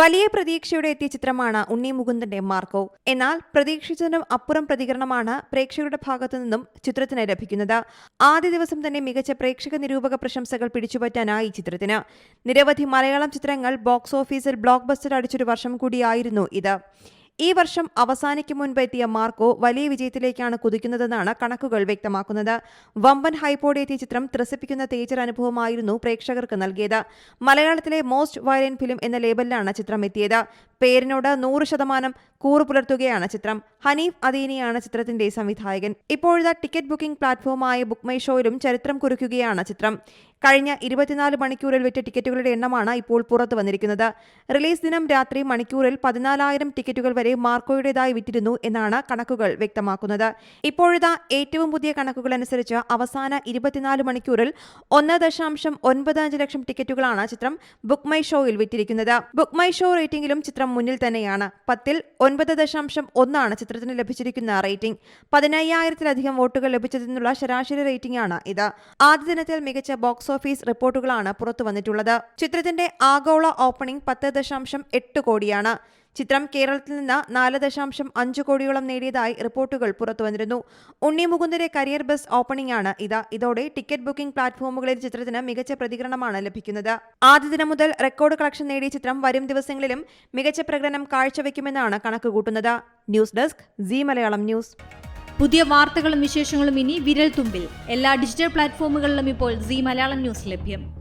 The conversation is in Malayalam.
വലിയ പ്രതീക്ഷയോടെ എത്തിയ ചിത്രമാണ് ഉണ്ണി മുകുന്ദന്റെ മാർക്കോ. എന്നാൽ പ്രതീക്ഷിച്ചതിനും അപ്പുറം പ്രതികരണമാണ് പ്രേക്ഷകരുടെ ഭാഗത്തു നിന്നും ചിത്രത്തിന് ലഭിക്കുന്നത്. ആദ്യ ദിവസം തന്നെ മികച്ച പ്രേക്ഷക നിരൂപക പ്രശംസകൾ പിടിച്ചുപറ്റാനായി ചിത്രത്തിന്. നിരവധി മലയാളം ചിത്രങ്ങൾ ബോക്സ് ഓഫീസിൽ ബ്ലോക്ക് ബസ്റ്റർ അടിച്ചൊരു വർഷം കൂടിയായിരുന്നു ഇത്. ഈ വർഷം അവസാനിക്കും മുൻപ് എത്തിയ മാർക്കോ വലിയ വിജയത്തിലേക്കാണ് കുതിക്കുന്നതെന്നാണ് കണക്കുകൾ വ്യക്തമാക്കുന്നത്. വമ്പൻ ഹൈപ്പോടെ എത്തിയ ചിത്രം ത്രസിപ്പിക്കുന്ന തേജർ അനുഭവമായിരുന്നു പ്രേക്ഷകർക്ക് നൽകിയത്. മലയാളത്തിലെ മോസ്റ്റ് വയലന്റ് ഫിലിം എന്ന ലേബലിലാണ് ചിത്രം എത്തിയത്. പേരിനോട് നൂറ് ശതമാനം കൂറു പുലർത്തുകയാണ് ചിത്രം. ഹനീഫ് അദീനിയാണ് ചിത്രത്തിന്റെ സംവിധായകൻ. ഇപ്പോഴത്തെ ടിക്കറ്റ് ബുക്കിംഗ് പ്ലാറ്റ്ഫോമായ ബുക്ക് മൈ ഷോയിലും ചരിത്രം കുറിക്കുകയാണ് ചിത്രം. കഴിഞ്ഞ ഇരുപത്തിനാല് മണിക്കൂറിൽ വിറ്റ ടിക്കറ്റുകളുടെ എണ്ണമാണ് ഇപ്പോൾ പുറത്തു വന്നിരിക്കുന്നത്. റിലീസ് ദിനം രാത്രി മണിക്കൂറിൽ പതിനാലായിരം ടിക്കറ്റുകൾ വരെ മാർക്കോയുടേതായി വിറ്റിരുന്നു എന്നാണ് കണക്കുകൾ വ്യക്തമാക്കുന്നത്. ഇപ്പോഴത്തെ ഏറ്റവും പുതിയ കണക്കുകൾ അനുസരിച്ച് അവസാന ഇരുപത്തിനാല് മണിക്കൂറിൽ ഒന്ന് ദശാംശം ഒൻപത് അഞ്ച് ലക്ഷം ടിക്കറ്റുകളാണ് ചിത്രം ബുക്ക് മൈ ഷോയിൽ വിറ്റിരിക്കുന്നത്. ബുക്ക് മൈ ഷോ റേറ്റിംഗിലും ചിത്രം മുന്നിൽ തന്നെയാണ്. പത്തിൽ ഒൻപത് ദശാംശം ഒന്നാണ് ചിത്രത്തിന് ലഭിച്ചിരിക്കുന്ന റേറ്റിംഗ്. പതിനയ്യായിരത്തിലധികം വോട്ടുകൾ ലഭിച്ചതിനുള്ള ശരാശരി റേറ്റിംഗ് ആണ് ഇത്. ആദ്യ ദിനത്തിൽ മികച്ച ബോക്സ് ഓഫീസ് റിപ്പോർട്ടുകളാണ് പുറത്തു വന്നിട്ടുള്ളത് ചിത്രത്തിന്റെ ആഗോള ഓപ്പണിംഗ് പത്ത് ദശാംശം എട്ട് കോടിയാണ്. ചിത്രം കേരളത്തിൽ നിന്ന് നാല് ദശാംശം അഞ്ച് കോടിയോളം നേടിയതായി റിപ്പോർട്ടുകൾ പുറത്തുവന്നിരുന്നു. ഉണ്ണി മുകുന്ദന്റെ കരിയർ ബസ് ഓപ്പണിംഗ് ആണ് ഇത്. ഇതോടെ ടിക്കറ്റ് ബുക്കിംഗ് പ്ലാറ്റ്ഫോമുകളിൽ ചിത്രത്തിന് മികച്ച പ്രതികരണമാണ് ലഭിക്കുന്നത്. ആദ്യ ദിനം മുതൽ റെക്കോർഡ് കളക്ഷൻ നേടിയ ചിത്രം വരും ദിവസങ്ങളിലും മികച്ച പ്രകടനം കാഴ്ചവെക്കുമെന്നാണ് കണക്കുകൂട്ടുന്നത്. News desk Zee Malayalam news. പുതിയ വാർത്തകളും വിശേഷങ്ങളും ഇനി വിരൽ തുമ്പിൽ. എല്ലാ ഡിജിറ്റൽ പ്ലാറ്റ്ഫോമുകളിലും ഇപ്പോൾ സി മലയാളം ന്യൂസ് ലഭ്യം.